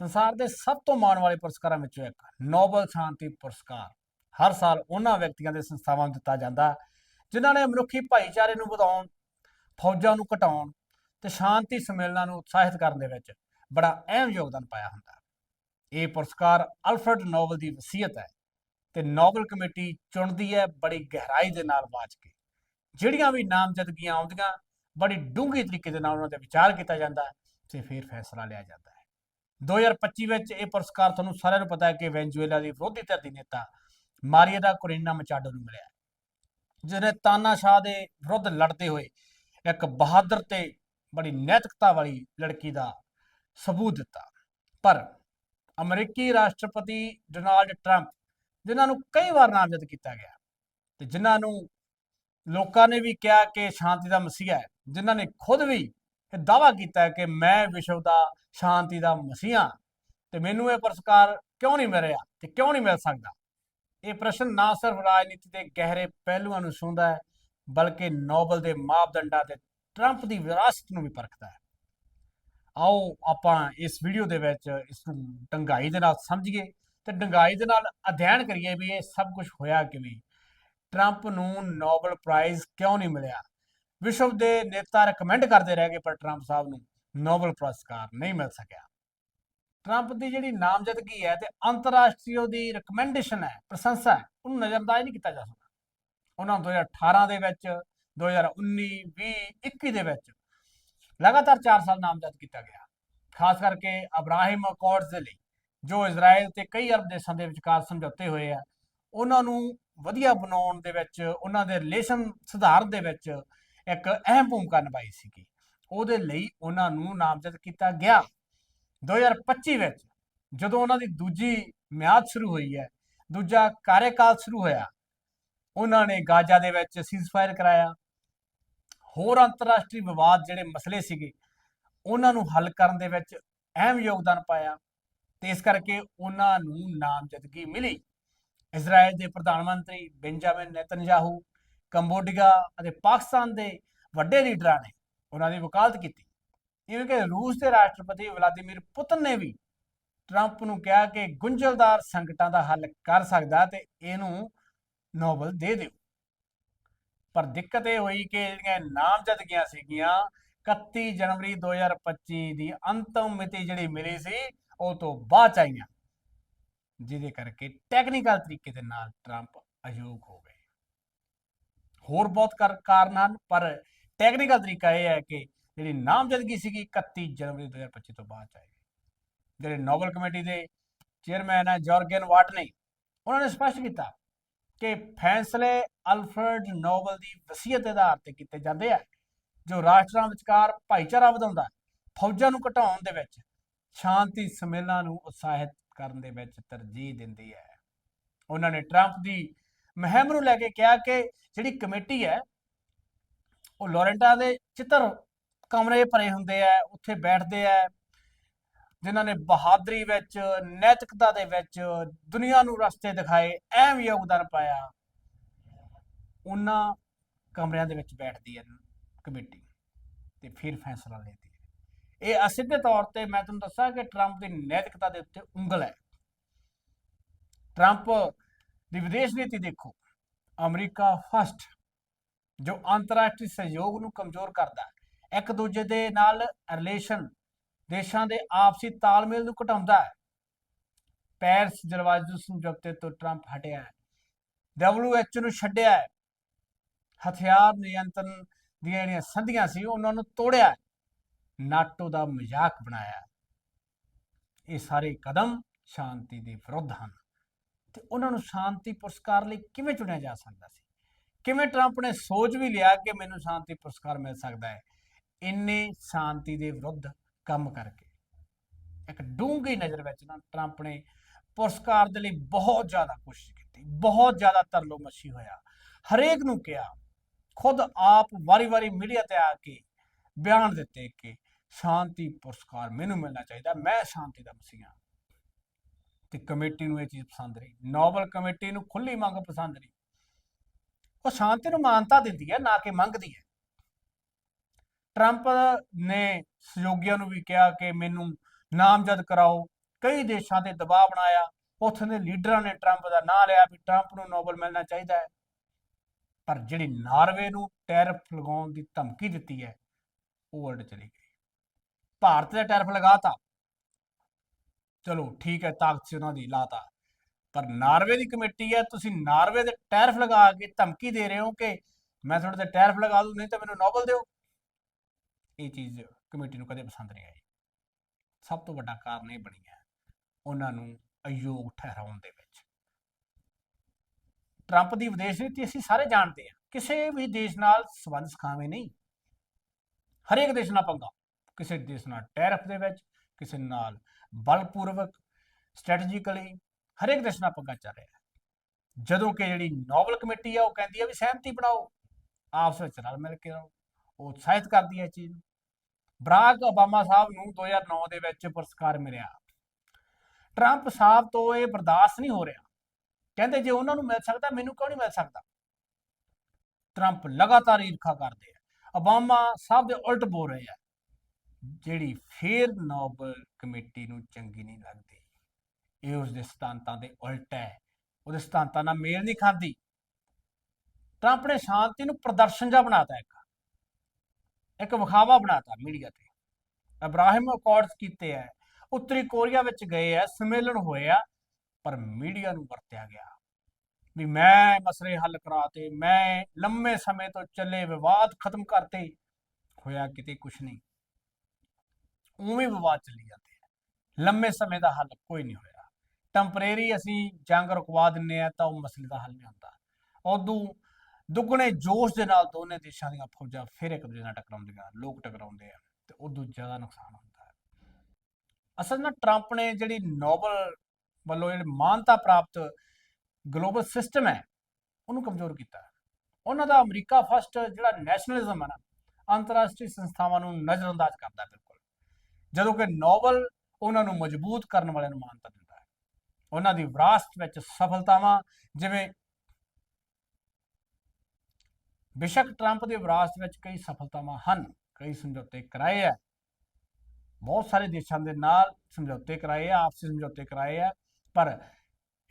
ਸੰਸਾਰ ਦੇ ਸਭ ਤੋਂ ਮਾਣ ਵਾਲੇ ਪੁਰਸਕਾਰਾਂ ਵਿੱਚੋਂ ਇੱਕ, ਨੋਬਲ ਸ਼ਾਂਤੀ ਪੁਰਸਕਾਰ। ਹਰ ਸਾਲ ਉਹਨਾਂ ਵਿਅਕਤੀਆਂ ਦੇ ਸੰਸਥਾਵਾਂ ਨੂੰ ਦਿੱਤਾ ਜਾਂਦਾ, ਜਿਨ੍ਹਾਂ ਨੇ ਮਨੁੱਖੀ ਭਾਈਚਾਰੇ ਨੂੰ ਵਧਾਉਣ, ਫੌਜਾਂ ਨੂੰ ਘਟਾਉਣ ਤੇ ਸ਼ਾਂਤੀ ਸੰਮੇਲਨਾਂ ਨੂੰ ਉਤਸ਼ਾਹਿਤ ਕਰਨ ਦੇ ਵਿੱਚ ਬੜਾ ਅਹਿਮ ਯੋਗਦਾਨ ਪਾਇਆ ਹੁੰਦਾ। ਇਹ ਪੁਰਸਕਾਰ ਅਲਫਰਡ ਨੋਬਲ ਦੀ ਵਸੀਅਤ ਹੈ ਤੇ ਨੋਬਲ ਕਮੇਟੀ ਚੁਣਦੀ ਹੈ ਬੜੀ ਗਹਿਰਾਈ ਦੇ ਨਾਲ ਬਾਝ ਕੇ। ਜਿਹੜੀਆਂ ਵੀ ਨਾਮਜ਼ਦਗੀਆਂ ਆਉਂਦੀਆਂ, ਬੜੀ ਡੂੰਘੀ ਤਰੀਕੇ ਦੇ ਨਾਲ ਉਹਨਾਂ ਤੇ ਵਿਚਾਰ ਕੀਤਾ ਜਾਂਦਾ ਹੈ ਤੇ ਫਿਰ ਫੈਸਲਾ ਲਿਆ ਜਾਂਦਾ ਹੈ। 2025 ਵਿੱਚ ਇਹ ਪੁਰਸਕਾਰ ਤੁਹਾਨੂੰ ਸਾਰਿਆਂ ਨੂੰ ਪਤਾ ਹੈ ਕਿ ਵੈਨਜ਼ੂਏਲਾ ਦੀ ਵਿਰੋਧੀ ਧਿਰ ਦੀ ਨੇਤਾ ਮਾਰੀਆ ਕੋਰੀਨਾ ਮਚਾਡੋ ਨੂੰ ਮਿਲਿਆ। ਜਿਹਨੇ ਤਾਨਾਸ਼ਾਹ ਦੇ ਵਿਰੁੱਧ ਲੜਦੇ ਹੋਏ ਇੱਕ ਬਹਾਦਰ ਤੇ ਬੜੀ ਨੈਤਿਕਤਾ ਵਾਲੀ ਲੜਕੀ ਦਾ ਸਬੂਤ ਦਿੱਤਾ। ਪਰ ਅਮਰੀਕੀ ਰਾਸ਼ਟਰਪਤੀ ਡੋਨਾਲਡ ਟਰੰਪ, ਜਿਨ੍ਹਾਂ ਨੂੰ ਕਈ ਵਾਰ ਨਾਮਜ਼ਦ ਕੀਤਾ ਗਿਆ ਤੇ ਜਿਨ੍ਹਾਂ ਨੂੰ ਲੋਕਾਂ ਨੇ ਵੀ ਕਿਹਾ ਕਿ ਸ਼ਾਂਤੀ ਦਾ ਮਸੀਹਾ ਹੈ, ਜਿਨ੍ਹਾਂ ਨੇ ਖੁਦ ਵੀ ਇਹ ਦਾਵਾ ਕੀਤਾ ਕਿ ਮੈਂ ਵਿਸ਼ਵ ਦਾ ਸ਼ਾਂਤੀ ਦਾ ਮਸੀਹਾ। ਤੇ ਮੈਨੂੰ ਇਹ ਪੁਰਸਕਾਰ ਕਿਉਂ ਨਹੀਂ ਮਿਲ ਰਿਹਾ ਤੇ ਕਿਉਂ ਨਹੀਂ ਮਿਲ ਸਕਦਾ? ਇਹ ਪ੍ਰਸ਼ਨ ਨਾ ਸਿਰਫ ਰਾਜਨੀਤੀ ਦੇ ਗਹਿਰੇ ਪਹਿਲੂਆਂ ਨੂੰ ਛੂੰਹਦਾ ਹੈ, ਬਲਕਿ ਨੋਬਲ ਦੇ ਮਾਪਦੰਡਾਂ ਤੇ ਟਰੰਪ ਦੀ ਵਿਰਾਸਤ ਨੂੰ ਵੀ ਪਰਖਦਾ ਹੈ। ਆਓ ਆਪਾਂ ਇਸ ਵੀਡੀਓ ਦੇ ਵਿੱਚ ਇਸ ਨੂੰ ਡੰਗਾਈ ਦੇ ਨਾਲ ਸਮਝੀਏ ਤੇ ਡੰਗਾਈ ਦੇ ਨਾਲ ਅਧਿਐਨ ਕਰੀਏ ਵੀ ਇਹ ਸਭ ਕੁਝ ਹੋਇਆ ਕਿਵੇਂ। ਟਰੰਪ ਨੂੰ ਨੋਬਲ ਪ੍ਰਾਈਜ਼ ਕਿਉਂ ਨਹੀਂ ਮਿਲਿਆ? ਵਿਸ਼ਵ ਦੇ ਨੇਤਾ ਰეკਮੈਂਡ ਕਰਦੇ ਰਹਿ ਗਏ ਪਰ ਟਰੰਪ ਸਾਹਿਬ ਨੂੰ। ਨੋਬਲ ਪੁਰਸਕਾਰ ਨਹੀਂ ਮਿਲ ਸਕਿਆ। ਟਰੰਪ ਦੀ ਜਿਹੜੀ ਨਾਮਜ਼ਦਗੀ ਹੈ ਤੇ ਅੰਤਰਰਾਸ਼ਟਰੀ ਦੀ ਰეკਮੈਂਡੇਸ਼ਨ ਹੈ, ਪ੍ਰਸ਼ੰਸਾ ਹੈ, ਉਹਨੂੰ ਨਜ਼ਰਅੰਦਾਜ਼ ਨਹੀਂ ਕੀਤਾ ਜਾ ਸਕਦਾ। ਉਹਨਾਂ ਨੂੰ 2018 ਦੇ ਵਿੱਚ 2019 20 21 ਦੇ ਵਿੱਚ ਲਗਾਤਾਰ 4 ਸਾਲ ਨਾਮਜ਼ਦ ਕੀਤਾ ਗਿਆ। ਖਾਸ ਕਰਕੇ ਅਬਰਾਹਿਮ ਅਕੋਰਡਸ ਦੇ ਲਈ, ਜੋ ਇਜ਼ਰਾਈਲ ਤੇ ਕਈ ਅਰਬ ਦੇਸ਼ਾਂ ਦੇ ਵਿਚਕਾਰ ਸਮਝੌਤੇ ਹੋਏ ਆ, ਉਹਨਾਂ ਨੂੰ ਵਧੀਆ ਬਣਾਉਣ ਦੇ ਵਿੱਚ, ਉਹਨਾਂ ਦੇ ਰਿਲੇਸ਼ਨ ਸੁਧਾਰਨ ਦੇ ਵਿੱਚ ਇੱਕ ਅਹਿਮ ਭੂਮਿਕਾ ਨਿਭਾਈ ਸੀਗੀ। ਉਹਦੇ ਲਈ ਉਹਨਾਂ ਨੂੰ ਨਾਮਜ਼ਦ ਕੀਤਾ ਗਿਆ। 2025 ਵਿੱਚ ਜਦੋਂ ਉਹਨਾਂ ਦੀ ਦੂਜੀ ਮਿਆਦ ਸ਼ੁਰੂ ਹੋਈ ਹੈ, ਦੂਜਾ ਕਾਰਜਕਾਲ ਸ਼ੁਰੂ ਹੋਇਆ, ਉਹਨਾਂ ਨੇ ਗਾਜ਼ਾ ਦੇ ਵਿੱਚ ਸੀਜ਼ਫਾਇਰ ਕਰਾਇਆ। ਹੋਰ ਅੰਤਰਰਾਸ਼ਟਰੀ ਵਿਵਾਦ ਜਿਹੜੇ ਮਸਲੇ ਸੀਗੇ, ਉਹਨਾਂ ਨੂੰ ਹੱਲ ਕਰਨ ਦੇ ਵਿੱਚ ਅਹਿਮ ਯੋਗਦਾਨ ਪਾਇਆ ਤੇ ਇਸ ਕਰਕੇ ਉਹਨਾਂ ਨੂੰ ਨਾਮਜ਼ਦਗੀ ਮਿਲੀ। ਇਜ਼ਰਾਈਲ ਦੇ ਪ੍ਰਧਾਨ ਮੰਤਰੀ ਬੈਂਜਾਮਿਨ ਨੇਤਨਯਾਹੂ, ਕੰਬੋਡੀਆ ਅਤੇ ਪਾਕਿਸਤਾਨ ਦੇ ਵੱਡੇ ਲੀਡਰਾਂ ਨੇ ਉਹਨਾਂ ਦੀ ਵਕਾਲਤ ਕੀਤੀ। ਇਵੇਂ ਕਿ ਰੂਸ ਦੇ ਰਾਸ਼ਟਰਪਤੀ ਵਲਾਦੀਮੀਰ ਪੁਤਨ ਨੇ ਵੀ ਟਰੰਪ ਨੂੰ ਕਿਹਾ ਕਿ ਗੁੰਝਲਦਾਰ ਸੰਕਟਾਂ ਦਾ ਹੱਲ ਕਰ ਸਕਦਾ ਤੇ ਇਹਨੂੰ ਨੋਬਲ ਦੇ ਦਿਓ। ਪਰ ਦਿੱਕਤ ਇਹ ਹੋਈ ਕਿ ਜਿਹੜੀਆਂ ਨਾਮਜ਼ਦਗੀਆਂ ਸੀਗੀਆਂ 31 ਜਨਵਰੀ 2025 ਦੀ ਅੰਤਮ ਮਿਤੀ ਜਿਹੜੀ ਮਿਲੀ ਸੀ, ਉਹ ਤੋਂ ਬਾਅਦ ਚ ਆਈਆਂ। ਜਿਹਦੇ ਕਰਕੇ ਟੈਕਨੀਕਲ ਤਰੀਕੇ ਦੇ ਨਾਲ ਟਰੰਪ ਅਯੋਗ ਹੋ ਗਏ। ਹੋਰ ਬਹੁਤ ਕਾਰਨ ਹਨ, ਪਰ ਟੈਕਨੀਕਲ ਤਰੀਕਾ ਇਹ ਹੈ ਕਿ ਜਿਹੜੀ ਨਾਮਜ਼ਦਗੀ ਸੀਗੀ 31 ਜਨਵਰੀ 2025 ਤੋਂ ਬਾਅਦ ਆਈ ਜਿਹੜੇ ਨੋਬਲ ਕਮੇਟੀ ਦੇ ਚੇਅਰਮੈਨ ਹੈ ਜਾਰਗਨ ਵਾਟ ਨੇ ਉਹਨਾਂ ਨੇ ਸਪਸ਼ਟ ਕੀਤਾ ਕਿ ਫੈਸਲੇ ਅਲਫਰਡ ਨੋਬਲ ਦੀ ਵਸੀਅਤ ਦੇ ਆਧਾਰ ਤੇ ਕੀਤੇ ਜਾਂਦੇ ਆ, ਜੋ ਰਾਸ਼ਟਰਾਂ ਵਿਚਕਾਰ ਭਾਈਚਾਰਾ ਵਧਾਉਂਦਾ, ਫੌਜਾਂ ਨੂੰ ਘਟਾਉਣ ਦੇ ਵਿੱਚ, ਸ਼ਾਂਤੀ ਸਮੇਲਾਂ ਨੂੰ ਉਤਸ਼ਾਹਿਤ ਕਰਨ ਦੇ ਵਿੱਚ ਤਰਜੀਹ ਦਿੰਦੀ ਹੈ। ਉਹਨਾਂ ਨੇ ਟਰੰਪ ਦੀ ਮਹਿਮ ਨੂੰ ਲੈ ਕੇ ਕਿਹਾ ਕਿ ਜਿਹੜੀ ਕਮੇਟੀ ਹੈ ਉਹ ਲੋਰੈਂਟਾ ਦੇ ਚਿੱਤਰ ਕਮਰੇ ਭਰੇ ਹੁੰਦੇ ਆ, ਉੱਥੇ ਬੈਠਦੇ ਆ, ਜਿਨ੍ਹਾਂ ਨੇ ਬਹਾਦਰੀ ਵਿੱਚ, ਨੈਤਿਕਤਾ ਦੇ ਵਿੱਚ ਦੁਨੀਆ ਨੂੰ ਰਸਤੇ ਦਿਖਾਏ ਅਹਿਮ ਯੋਗਦਾਨ ਪਾਇਆ। ਉਹਨਾਂ ਕਮਰਿਆਂ ਦੇ ਵਿੱਚ ਬੈਠਦੀ ਹੈ ਕਮੇਟੀ ਤੇ ਫਿਰ ਫੈਸਲਾ ਲੈਂਦੀ ਹੈ। ਇਹ ਅਸਿੱਧੇ ਤੌਰ ਤੇ ਮੈਂ ਤੁਹਾਨੂੰ ਦੱਸਾਂ ਕਿ ਟਰੰਪ ਦੀ ਨੈਤਿਕਤਾ ਦੇ ਉੱਤੇ ਉਂਗਲ ਹੈ। ਟਰੰਪ ਦੀ ਵਿਦੇਸ਼ ਨੀਤੀ ਦੇਖੋ, ਅਮਰੀਕਾ ਫਸਟ ਜੋ ਅੰਤਰਰਾਸ਼ਟਰੀ ਸਹਿਯੋਗ ਨੂੰ ਕਮਜ਼ੋਰ ਕਰਦਾ ਹੈ। ਇੱਕ ਦੂਜੇ ਦੇ ਨਾਲ ਰਿਲੇਸ਼ਨ ਦੇਸ਼ਾਂ ਦੇ ਆਪਸੀ ਤਾਲਮੇਲ ਨੂੰ ਘਟਾਉਂਦਾ ਹੈ। ਪੈਰਿਸ ਜਲਵਾਯੂ ਸਮਝੌਤੇ ਤੋਂ ਟਰੰਪ ਹਟਿਆ ਹੈ। WHO ਨੂੰ ਛੱਡਿਆ ਹੈ। ਹਥਿਆਰ ਨਿਯੰਤਰਣ ਦੀਆਂ ਜਿਹੜੀਆਂ ਸੰਧੀਆਂ ਸੀ, ਉਹਨਾਂ ਨੂੰ ਤੋੜਿਆ ਨਾਟੋ ਦਾ ਮਜ਼ਾਕ ਬਣਾਇਆ ਇਹ ਸਾਰੇ ਕਦਮ ਸ਼ਾਂਤੀ ਦੇ ਵਿਰੁੱਧ ਹਨ। ਤੇ ਉਹਨਾਂ ਨੂੰ ਸ਼ਾਂਤੀ ਪੁਰਸਕਾਰ ਲਈ ਕਿਵੇਂ ਚੁਣਿਆ ਜਾ ਸਕਦਾ ਸੀ? ਕਿਵੇਂ ਟਰੰਪ ਨੇ ਸੋਚ ਵੀ ਲਿਆ ਕਿ ਮੈਨੂੰ ਸ਼ਾਂਤੀ ਪੁਰਸਕਾਰ ਮਿਲ ਸਕਦਾ ਹੈ? ਇੰਨੇ ਸ਼ਾਂਤੀ ਦੇ ਵਿਰੁੱਧ ਕੰਮ ਕਰਕੇ। ਇੱਕ ਡੂੰਘੀ ਨਜ਼ਰ ਵਿੱਚ ਨਾ ਟਰੰਪ ਨੇ ਪੁਰਸਕਾਰ ਦੇ ਲਈ ਬਹੁਤ ਜ਼ਿਆਦਾ ਕੋਸ਼ਿਸ਼ ਕੀਤੀ, ਬਹੁਤ ਜ਼ਿਆਦਾ ਤਰਲੋ ਮੱਛੀ ਹੋਇਆ। ਹਰੇਕ ਨੂੰ ਕਿਹਾ, ਖੁਦ ਆਪ ਵਾਰੀ-ਵਾਰੀ ਮੀਡੀਆ ਤੇ ਆ ਕੇ ਬਿਆਨ ਦਿੱਤੇ ਕਿ ਸ਼ਾਂਤੀ ਪੁਰਸਕਾਰ ਮੈਨੂੰ ਮਿਲਣਾ ਚਾਹੀਦਾ, ਮੈਂ ਸ਼ਾਂਤੀ ਦਾ ਮਸੀਹਾ ਤੇ ਕਮੇਟੀ ਨੂੰ ਇਹ ਚੀਜ਼ ਪਸੰਦ ਨਹੀਂ ਨੋਬਲ ਕਮੇਟੀ ਨੂੰ ਖੁੱਲੀ ਮੰਗ ਪਸੰਦ ਨਹੀਂ ਉਹ ਸ਼ਾਂਤੀ ਨੂੰ ਮਾਨਤਾ ਦਿੰਦੀ ਹੈ, ਨਾ ਕਿ ਮੰਗਦੀ ਹੈ। ਟਰੰਪ ਨੇ ਸਹਿਯੋਗੀਆਂ ਨੂੰ ਵੀ ਕਿਹਾ ਕਿ ਮੈਨੂੰ ਨਾਮਜ਼ਦ ਕਰਾਓ। ਕਈ ਦੇਸ਼ਾਂ ਤੇ ਦਬਾਅ ਬਣਾਇਆ। ਉੱਥੇ ਦੇ ਲੀਡਰਾਂ ਨੇ ਟਰੰਪ ਦਾ ਨਾਂ ਲਿਆ ਵੀ ਟਰੰਪ ਨੂੰ ਨੋਬਲ ਮਿਲਣਾ ਚਾਹੀਦਾ ਹੈ। ਪਰ ਜਿਹੜੀ ਨਾਰਵੇ ਨੂੰ ਟੈਰਫ ਲਗਾਉਣ ਦੀ ਧਮਕੀ ਦਿੱਤੀ ਹੈ, ਉਹ ਵਰਲਡ ਚਲੀ ਗਈ। ਭਾਰਤ ਨੇ ਟੈਰਿਫ ਲਗਾਤਾ। ਚਲੋ, ਠੀਕ ਹੈ, ਤਾਕਤ ਸੀ ਉਹਨਾਂ ਦੀ, ਲਾਤਾ। ਪਰ ਨਾਰਵੇ ਦੀ ਕਮੇਟੀ ਹੈ, ਤੁਸੀਂ ਨਾਰਵੇ ਦੇ ਟੈਰਫ ਲਗਾ ਕੇ ਧਮਕੀ ਦੇ ਰਹੇ ਹੋ ਕਿ ਮੈਂ ਤੁਹਾਡੇ ਤੇ ਟੈਰਿਫ ਲਗਾ ਦੂੰ, ਨਹੀਂ ਤਾਂ ਮੈਨੂੰ ਨੋਬਲ ਦਿਓ। ਇਹ ਚੀਜ਼ ਕਮੇਟੀ ਨੂੰ ਕਦੇ ਪਸੰਦ ਨਹੀਂ ਆਈ। ਸਭ ਤੋਂ ਵੱਡਾ ਕਾਰਨ ਇਹ ਬਣੀ ਹੈ ਉਹਨਾਂ ਨੂੰ ਅਯੋਗ ਠਹਿਰਾਉਣ ਦੇ ਵਿੱਚ। ਟਰੰਪ ਦੀ ਵਿਦੇਸ਼ ਨੀਤੀ ਅਸੀਂ ਸਾਰੇ ਜਾਣਦੇ ਹਾਂ। ਕਿਸੇ ਵੀ ਦੇਸ਼ ਨਾਲ ਸਬੰਧ ਸਖਾਵੇਂ ਨਹੀਂ। ਹਰੇਕ ਦੇਸ਼ ਨਾਲ ਪੰਗਾ। ਕਿਸੇ ਦੇਸ਼ ਨਾਲ ਟੈਰਫ ਦੇ ਵਿੱਚ, ਕਿਸੇ ਨਾਲ ਬਲਪੂਰਵਕ, ਸਟ੍ਰੈਟਜੀਕਲੀ ਹਰੇਕ ਦੇਸ਼ ਨਾਲ ਪੰਗਾ ਚੱਲ ਰਿਹਾ। ਹੈ ਜਦੋਂ ਕਿ ਜਿਹੜੀ ਨੋਬਲ ਕਮੇਟੀ ਆ, ਉਹ ਕਹਿੰਦੀ ਆ ਵੀ ਸਹਿਮਤੀ ਬਣਾਓ, ਆਪਸ ਵਿੱਚ ਰਲ ਮਿਲ ਕੇ ਰਹੋ ਉਹ ਉਤਸ਼ਾਹਿਤ ਕਰਦੀ ਹੈ ਇਹ ਚੀਜ਼ ਨੂੰ। ਬਰਾਕ ਓਬਾਮਾ ਸਾਹਿਬ ਨੂੰ 2009 ਦੇ ਵਿੱਚ ਪੁਰਸਕਾਰ ਮਿਲਿਆ। ਟਰੰਪ ਸਾਹਿਬ ਤੋਂ ਇਹ ਬਰਦਾਸ਼ਤ ਨਹੀਂ ਹੋ ਰਿਹਾ। ਕਹਿੰਦੇ ਜੇ ਉਹਨਾਂ ਨੂੰ ਮਿਲ ਸਕਦਾ, ਮੈਨੂੰ ਕਿਉਂ ਨਹੀਂ ਮਿਲ ਸਕਦਾ? ਟਰੰਪ ਲਗਾਤਾਰ ਈਰਖਾ ਕਰਦੇ ਆ। ਓਬਾਮਾ ਸਾਹਿਬ ਦੇ ਉਲਟ ਬੋਲ ਰਹੇ ਆ। ਜਿਹੜੀ ਫੇਰ ਨੋਬਲ ਕਮੇਟੀ ਨੂੰ ਚੰਗੀ ਨਹੀਂ ਲੱਗਦੀ। ਇਹ ਉਸ ਦੇ ਸਿਧਾਂਤਾਂ ਦੇ ਉਲਟ ਹੈ। ਉਹਦੇ ਸਿਧਾਂਤਾਂ ਨਾਲ ਮੇਲ ਨਹੀਂ ਖਾਂਦੀ। ਤਾਂ ਆਪਣੇ ਸ਼ਾਂਤੀ ਨੂੰ ਪ੍ਰਦਰਸ਼ਨ ਜਿਹਾ ਬਣਾਤਾ ਇੱਕ। ਇੱਕ ਵਿਖਾਵਾ ਬਣਾਤਾ ਮੀਡੀਆ ਤੇ। ਅਬਰਾਹਿਮ ਅਕੋਰਡਸ ਕੀਤੇ ਆ, ਉੱਤਰੀ ਕੋਰੀਆ ਵਿੱਚ ਗਏ ਆ, ਸੰਮੇਲਨ ਹੋਏ ਆ, ਪਰ ਮੀਡੀਆ ਨੂੰ ਵਰਤਿਆ ਗਿਆ। ਵੀ ਮੈਂ ਮਸਲੇ ਹੱਲ ਕਰਾਤੇ, ਮੈਂ ਲੰਮੇ ਸਮੇਂ ਤੋਂ ਚੱਲੇ ਵਿਵਾਦ ਖਤਮ ਕਰਤੇ, ਹੋਇਆ ਕਿਤੇ ਕੁਝ ਨਹੀਂ। ਉਵੇਂ ਵਿਵਾਦ ਚੱਲੀ ਜਾਂਦੇ ਆ। ਲੰਮੇ ਸਮੇਂ ਦਾ ਹੱਲ ਕੋਈ ਨਹੀਂ ਹੋਇਆ। ਟੈਂਪਰੇਰੀ ਅਸੀਂ ਜੰਗ ਰੁਕਵਾ ਦਿੰਨੇ ਆ ਤਾਂ ਉਹ ਮਸਲੇ ਦਾ ਹੱਲ ਨਹੀਂ ਹੁੰਦਾ। ਉਦੋਂ ਦੁੱਗਣੇ ਜੋਸ਼ ਦੇ ਨਾਲ ਦੋਨੇ ਦੇਸ਼ਾਂ ਦੀਆਂ ਫੌਜਾਂ ਫਿਰ ਇੱਕ ਦੂਜੇ ਨਾਲ ਟਕਰਾਉਂਦੀਆਂ, ਲੋਕ ਟਕਰਾਉਂਦੇ ਆ ਤੇ ਉਦੋਂ ਜ਼ਿਆਦਾ ਨੁਕਸਾਨ ਹੁੰਦਾ ਹੈ। ਅਸਲ ਨਾਲ ਟਰੰਪ ਨੇ ਜਿਹੜੀ ਨੋਬਲ ਵੱਲੋਂ ਜਿਹੜੀ ਮਾਨਤਾ ਪ੍ਰਾਪਤ ਗਲੋਬਲ ਸਿਸਟਮ ਹੈ, ਉਹਨੂੰ ਕਮਜ਼ੋਰ ਕੀਤਾ ਉਹਨਾਂ ਦਾ ਅਮਰੀਕਾ ਫਸਟ ਜਿਹੜਾ ਨੈਸ਼ਨਲਿਜ਼ਮ ਹੈ ਨਾ, ਅੰਤਰਰਾਸ਼ਟਰੀ ਸੰਸਥਾਵਾਂ ਨੂੰ ਨਜ਼ਰਅੰਦਾਜ਼ ਕਰਦਾ ਬਿਲਕੁਲ। ਜਦੋਂ ਕਿ ਨੋਬਲ ਉਹਨਾਂ ਨੂੰ ਮਜ਼ਬੂਤ ਕਰਨ ਵਾਲਿਆਂ ਨੂੰ ਮਾਨਤਾ ਉਹਨਾਂ ਦੀ ਵਿਰਾਸਤ ਵਿੱਚ ਸਫਲਤਾਵਾਂ, ਜਿਵੇਂ ਬੇਸ਼ੱਕ ਟਰੰਪ ਦੇ ਵਿਰਾਸਤ ਵਿੱਚ ਕਈ ਸਫਲਤਾਵਾਂ ਹਨ, ਕਈ ਸਮਝੌਤੇ ਕਰਾਏ ਆ। ਬਹੁਤ ਸਾਰੇ ਦੇਸ਼ਾਂ ਦੇ ਨਾਲ ਸਮਝੌਤੇ ਕਰਾਏ ਆ, ਆਪਸੀ ਸਮਝੌਤੇ ਕਰਾਏ ਆ, ਪਰ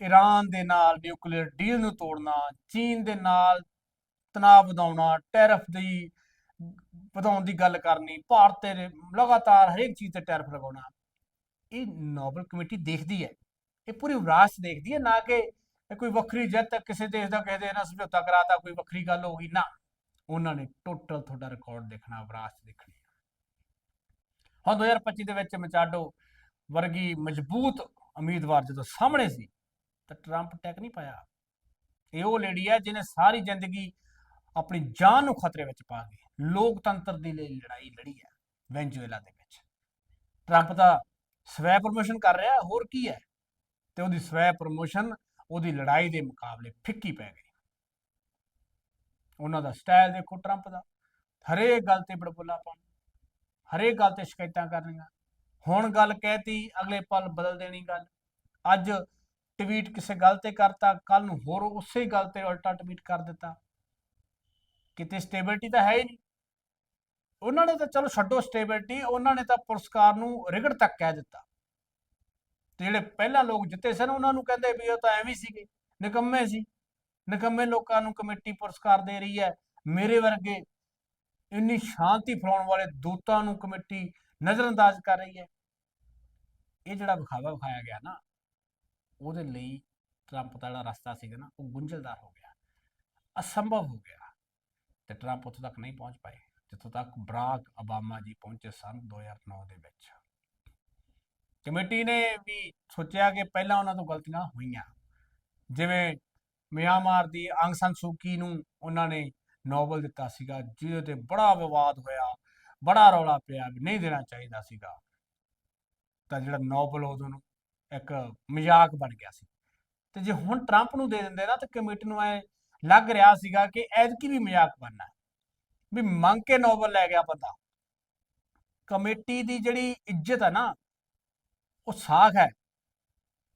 ਈਰਾਨ ਦੇ ਨਾਲ ਨਿਊਕਲੀਅਰ ਡੀਲ ਨੂੰ ਤੋੜਨਾ, ਚੀਨ ਦੇ ਨਾਲ ਤਣਾਅ ਵਧਾਉਣਾ, ਟੈਰਫ ਦੀ ਵਧਾਉਣ ਦੀ ਗੱਲ ਕਰਨੀ, ਭਾਰਤ ਤੇ ਲਗਾਤਾਰ ਹਰੇਕ ਚੀਜ਼ ਤੇ ਟੈਰਫ ਲਗਾਉਣਾ, ਇਹ ਨੋਬਲ ਕਮੇਟੀ ਦੇਖਦੀ ਹੈ। ਇਹ ਪੂਰੀ ਵਿਰਾਸਤ ਦੇਖਦੀ ਹੈ, ਨਾ ਕਿ ਇਹ ਕੋਈ ਵੱਖਰੀ ਜਿੱਤ ਕਿਸੇ ਦੇਸ਼ ਦਾ ਕਿਸੇ ਦੇ ਨਾਲ ਸਮਝੌਤਾ ਕਰਾਤਾ, ਕੋਈ ਵੱਖਰੀ ਗੱਲ ਹੋ ਗਈ, ਨਾ। ਉਹਨਾਂ ਨੇ ਟੋਟਲ ਤੁਹਾਡਾ ਰਿਕਾਰਡ ਦੇਖਣਾ, ਵਿਰਾਸਤ ਦੇਖਣੀ ਹੁਣ 2025 ਦੇ ਵਿੱਚ ਮਚਾਡੋ ਵਰਗੀ ਮਜ਼ਬੂਤ ਉਮੀਦਵਾਰ ਜਦੋਂ ਸਾਹਮਣੇ ਸੀ, ਤਾਂ ਟਰੰਪ ਟੈਕ ਨਹੀਂ ਪਾਇਆ। ਇਹ ਉਹ ਲੇਡੀ ਹੈ ਜਿਹਨੇ ਸਾਰੀ ਜ਼ਿੰਦਗੀ ਆਪਣੀ ਜਾਨ ਨੂੰ ਖਤਰੇ ਵਿੱਚ ਪਾ ਕੇ ਲੋਕਤੰਤਰ ਦੀ ਲਈ ਲੜਾਈ ਲੜੀ ਹੈ, ਵੈਨਜ਼ੂਏਲਾ ਦੇ ਵਿੱਚ। ਟਰੰਪ ਦਾ ਸਵੈ ਪ੍ਰਮੋਸ਼ਨ ਕਰ ਰਿਹਾ, ਹੋਰ ਕੀ ਹੈ? ਤੇ ਉਹਦੀ ਸਵੈ ਪ੍ਰਮੋਸ਼ਨ, ਉਹਦੀ ਲੜਾਈ ਦੇ ਮੁਕਾਬਲੇ ਫਿੱਕੀ ਪੈ ਗਈ। ਉਹਨਾਂ ਦਾ ਸਟਾਈਲ ਦੇਖੋ ਟਰੰਪ ਦਾ। ਹਰੇਕ ਗੱਲ ਤੇ ਬੜਬੁਲਾ ਬੜਬੁਲਾਪਨ ਹਰੇਕ ਗੱਲ ਤੇ ਸ਼ਿਕਾਇਤਾਂ ਕਰਨੀਆਂ। ਹੁਣ ਗੱਲ ਕਹਿਤੀ, ਅਗਲੇ ਪਲ ਬਦਲ ਦੇਣੀ ਗੱਲ। ਅੱਜ ਟਵੀਟ ਕਿਸੇ ਗੱਲ ਤੇ ਕਰਤਾ ਕੱਲ ਨੂੰ ਹੋਰ ਉਸੇ ਗੱਲ ਤੇ ਉਲਟਾ ਟਵੀਟ ਕਰ ਦਿੱਤਾ। ਕਿਤੇ ਸਟੇਬਿਲਟੀ ਤਾਂ ਹੈ ਹੀ ਨਹੀਂ। ਉਹਨਾਂ ਨੇ ਤਾਂ ਚਲੋ ਛੱਡੋ ਸਟੇਬਿਲਟੀ ਉਹਨਾਂ ਨੇ ਤਾਂ ਪੁਰਸਕਾਰ ਨੂੰ ਰਿਗੜ ਤੱਕ ਕਹਿ ਦਿੱਤਾ। ਤੇ ਜਿਹੜੇ ਪਹਿਲਾਂ ਲੋਕ ਜਿੱਤੇ ਸਨ, ਉਹਨਾਂ ਨੂੰ ਕਹਿੰਦੇ ਵੀ ਉਹ ਤਾਂ ਐਵੇਂ ਸੀਗੇ, ਨਿਕੰਮੇ ਸੀ। ਨਿਕੰਮੇ ਲੋਕਾਂ ਨੂੰ ਕਮੇਟੀ ਪੁਰਸਕਾਰ ਦੇ ਰਹੀ ਹੈ। ਮੇਰੇ ਵਰਗੇ ਇੰਨੀ ਸ਼ਾਂਤੀ ਫਲਾਉਣ ਵਾਲੇ ਦੂਤਾਂ ਨੂੰ ਕਮੇਟੀ ਨਜ਼ਰਅੰਦਾਜ਼ ਕਰ ਰਹੀ ਹੈ। ਇਹ ਜਿਹੜਾ ਵਿਖਾਵਾ ਵਿਖਾਇਆ ਗਿਆ ਨਾ, ਉਹਦੇ ਲਈ ਟਰੰਪ ਦਾ ਜਿਹੜਾ ਰਸਤਾ ਸੀਗਾ ਨਾ, ਉਹ ਗੁੰਝਲਦਾਰ ਹੋ ਗਿਆ। ਅਸੰਭਵ ਹੋ ਗਿਆ। ਤੇ ਟਰੰਪ ਉੱਥੇ ਤੱਕ ਨਹੀਂ ਪਹੁੰਚ ਪਾਏ, ਜਿੱਥੋਂ ਤੱਕ ਬਰਾਕ ਓਬਾਮਾ ਜੀ ਪਹੁੰਚੇ ਸਨ 2009 ਦੇ ਵਿੱਚ। ਕਮੇਟੀ ਨੇ ਵੀ ਸੋਚਿਆ ਕਿ ਪਹਿਲਾਂ ਉਹਨਾਂ ਤੋਂ ਗਲਤੀਆਂ ਹੋਈਆਂ। ਜਿਵੇਂ ਮਿਆਂਮਾਰ ਦੀ ਆਂਗ ਸਾਨ ਸੂਕੀ ਨੂੰ ਉਹਨਾਂ ਨੇ ਨੋਬਲ ਦਿੱਤਾ ਸੀਗਾ, ਜਿਹਦੇ ਤੇ ਬੜਾ ਵਿਵਾਦ ਹੋਇਆ, ਬੜਾ ਰੌਲਾ ਪਿਆ ਵੀ ਨਹੀਂ ਦੇਣਾ ਚਾਹੀਦਾ ਸੀਗਾ। ਤਾਂ ਜਿਹੜਾ ਨੋਬਲ ਉਦੋਂ ਨੂੰ ਇੱਕ ਮਜ਼ਾਕ ਬਣ ਗਿਆ ਸੀ। ਤੇ ਜੇ ਹੁਣ ਟਰੰਪ ਨੂੰ ਦੇ ਦਿੰਦੇ ਨਾ, ਤਾਂ ਕਮੇਟੀ ਨੂੰ ਐ ਲੱਗ ਰਿਹਾ ਸੀਗਾ ਕਿ ਐਤਕੀ ਵੀ ਮਜ਼ਾਕ ਬਣਨਾ ਵੀ ਮੰਗ ਕੇ ਨੋਬਲ ਲੈ ਗਿਆ ਬੰਦਾ। ਕਮੇਟੀ ਦੀ ਜਿਹੜੀ ਇੱਜ਼ਤ ਹੈ ਨਾ ਉਹ ਸਾਖ ਹੈ,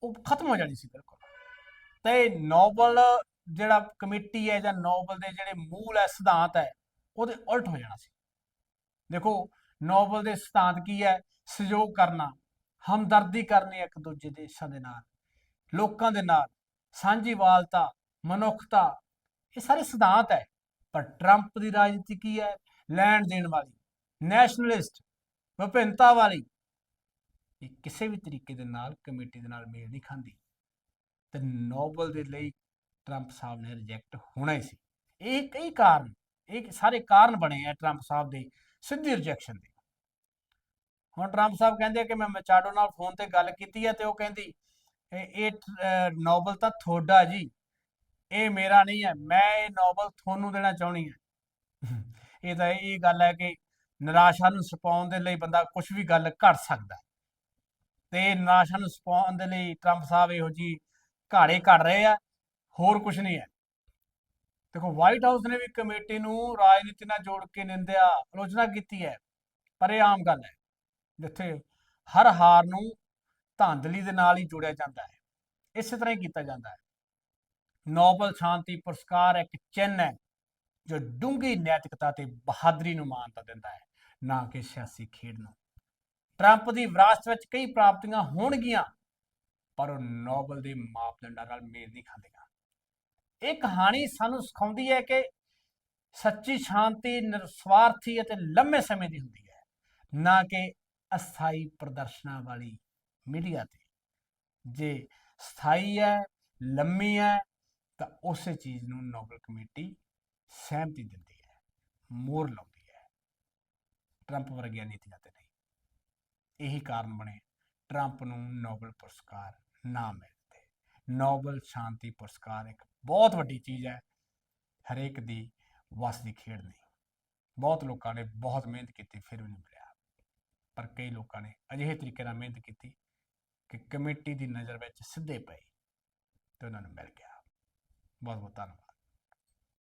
ਉਹ ਖਤਮ ਹੋ ਜਾਣੀ ਸੀ ਬਿਲਕੁਲ। ਤੇ ਨੋਬਲ ਜਿਹੜਾ ਕਮੇਟੀ ਹੈ ਜਾਂ ਨੋਬਲ ਦੇ ਜਿਹੜੇ ਮੂਲ ਹੈ, ਸਿਧਾਂਤ ਹੈ, ਉਹਦੇ ਉਲਟ ਹੋ ਜਾਣਾ ਸੀ। ਦੇਖੋ, ਨੋਬਲ ਦੇ ਸਿਧਾਂਤ ਕੀ ਹੈ? ਸਹਿਯੋਗ ਕਰਨਾ, ਹਮਦਰਦੀ ਕਰਨੀ ਇੱਕ ਦੂਜੇ ਦੇਸ਼ਾਂ ਦੇ ਨਾਲ, ਲੋਕਾਂ ਦੇ ਨਾਲ, ਸਾਂਝੀਵਾਲਤਾ, ਮਨੁੱਖਤਾ, ਇਹ ਸਾਰੇ ਸਿਧਾਂਤ ਹੈ। ਪਰ ਟਰੰਪ ਦੀ ਰਾਜਨੀਤੀ ਕੀ ਹੈ? ਲੈਣ ਦੇਣ ਵਾਲੀ, ਨੈਸ਼ਨਲਿਸਟ, ਵਿਭਿੰਨਤਾ ਵਾਲੀ ਇਹ ਕਿਸੇ ਵੀ ਤਰੀਕੇ ਦੇ ਨਾਲ ਕਮੇਟੀ ਦੇ ਨਾਲ ਮੇਲ ਨਹੀਂ ਖਾਂਦੀ। ਤੇ ਨੋਬਲ ਦੇ ਲਈ ਟਰੰਪ ਸਾਹਿਬ ਨੇ ਰਿਜੈਕਟ ਹੋਣਾ ਹੀ ਸੀ। ਇਹ ਕਈ ਕਾਰਨ, ਇਹ ਸਾਰੇ ਕਾਰਨ ਬਣੇ ਆ ਟਰੰਪ ਸਾਹਿਬ ਦੇ ਸਿੱਧੀ ਰਿਜੈਕਸ਼ਨ ਦੇ। ਹੁਣ ਟਰੰਪ ਸਾਹਿਬ ਕਹਿੰਦੇ ਕਿ ਮੈਂ ਮਚਾਡੋ ਨਾਲ ਫੋਨ ਤੇ ਗੱਲ ਕੀਤੀ ਹੈ ਤੇ ਉਹ ਕਹਿੰਦੀ, ਇਹ ਇਹ ਨੋਬਲ ਤਾਂ ਤੁਹਾਡਾ ਜੀ। ਇਹ ਮੇਰਾ ਨਹੀਂ ਹੈ। ਮੈਂ ਇਹ ਨੋਬਲ ਤੁਹਾਨੂੰ ਦੇਣਾ ਚਾਹੁੰਦੀ ਹਾਂ। ਇਹ ਤਾਂ ਇਹ ਗੱਲ ਹੈ ਕਿ ਨਿਰਾਸ਼ਾ ਨੂੰ ਛਪਾਉਣ ਦੇ ਲਈ ਬੰਦਾ ਕੁਝ ਵੀ ਗੱਲ ਕਰ ਸਕਦਾ। ਹੈ। ਤੇ ਨਾਸ਼ਨ ਨੂੰ ਛੁਪਾਉਣ ਦੇ ਲਈ ਟਰੰਪ ਸਾਹਿਬ ਇਹੋ ਜੀ ਘਾੜੇ ਘੜ ਰਹੇ ਆ, ਹੋਰ ਕੁਝ ਨਹੀਂ ਹੈ। ਦੇਖੋ ਵਾਈਟ ਹਾਊਸ ਨੇ ਵੀ ਕਮੇਟੀ ਨੂੰ ਰਾਜਨੀਤੀ ਨਾਲ ਜੋੜ ਕੇ ਨਿੰਦਿਆ, ਆਲੋਚਨਾ ਕੀਤੀ ਹੈ, ਪਰ ਇਹ ਆਮ ਗੱਲ ਹੈ, ਜਿੱਥੇ ਹਰ ਹਾਰ ਨੂੰ ਧਾਂਦਲੀ ਦੇ ਨਾਲ ਹੀ ਜੋੜਿਆ ਜਾਂਦਾ ਹੈ, ਇਸੇ ਤਰ੍ਹਾਂ ਹੀ ਕੀਤਾ ਜਾਂਦਾ ਹੈ। ਨੋਬਲ ਸ਼ਾਂਤੀ ਪੁਰਸਕਾਰ ਇੱਕ ਚਿੰਨ੍ਹ ਹੈ, ਜੋ ਡੂੰਘੀ ਨੈਤਿਕਤਾ ਤੇ ਬਹਾਦਰੀ ਨੂੰ ਮਾਨਤਾ ਦਿੰਦਾ ਹੈ, ਨਾ ਕਿ ਸਿਆਸੀ ਖੇਡ ਨੂੰ। ਟਰੰਪ ਦੀ ਵਿਰਾਸਤ ਵਿੱਚ ਕਈ ਪ੍ਰਾਪਤੀਆਂ ਹੋਣਗੀਆਂ, ਪਰ ਉਹ ਨੋਬਲ ਦੇ ਮਾਪਦੰਡਾਂ ਨਾਲ ਮੇਲ ਨਹੀਂ ਖਾਂਦੀਆਂ। ਇਹ ਕਹਾਣੀ ਸਾਨੂੰ ਸਿਖਾਉਂਦੀ ਹੈ ਕਿ ਸੱਚੀ ਸ਼ਾਂਤੀ, ਨਿਰਸਵਾਰਥੀ ਅਤੇ ਲੰਮੇ ਸਮੇਂ ਦੀ ਹੁੰਦੀ ਹੈ, ਨਾ ਕਿ ਅਸਥਾਈ ਪ੍ਰਦਰਸ਼ਨਾਂ ਵਾਲੀ ਮੀਡੀਆ ਤੇ। ਜੇ ਸਥਾਈ ਹੈ, ਲੰਮੀ ਹੈ, ਤਾਂ ਉਸੇ ਚੀਜ਼ ਨੂੰ ਨੋਬਲ ਕਮੇਟੀ ਸਹਿਮਤੀ ਦਿੰਦੀ ਹੈ ਮੋਰ ਲਾਉਂਦੀ ਹੈ। ਟਰੰਪ ਵਰਗੀਆਂ ਨੀਤੀਆਂ ਤੇ। ਇਹੀ ਕਾਰਨ ਬਣੇ। ਟਰੰਪ ਨੂੰ ਨੋਬਲ ਪੁਰਸਕਾਰ ਨਾ ਮਿਲਦੇ। ਨੋਬਲ ਸ਼ਾਂਤੀ ਪੁਰਸਕਾਰ ਇੱਕ ਬਹੁਤ ਵੱਡੀ ਚੀਜ਼ ਹੈ। ਹਰੇਕ ਦੀ ਵੱਸ ਦੀ ਖੇਡ ਨਹੀਂ। ਬਹੁਤ ਲੋਕਾਂ ਨੇ ਬਹੁਤ ਮਿਹਨਤ ਕੀਤੀ, ਫਿਰ ਵੀ ਨਹੀਂ ਮਿਲਿਆ। ਪਰ ਕਈ ਲੋਕਾਂ ਨੇ ਅਜਿਹੇ ਤਰੀਕੇ ਨਾਲ ਮਿਹਨਤ ਕੀਤੀ ਕਿ ਕਮੇਟੀ ਦੀ ਨਜ਼ਰ ਵਿੱਚ ਸਿੱਧੇ ਪਏ ਤੇ ਉਹਨਾਂ ਨੂੰ ਮਿਲ ਗਿਆ। ਬਹੁਤ ਬਹੁਤ ਧੰਨਵਾਦ।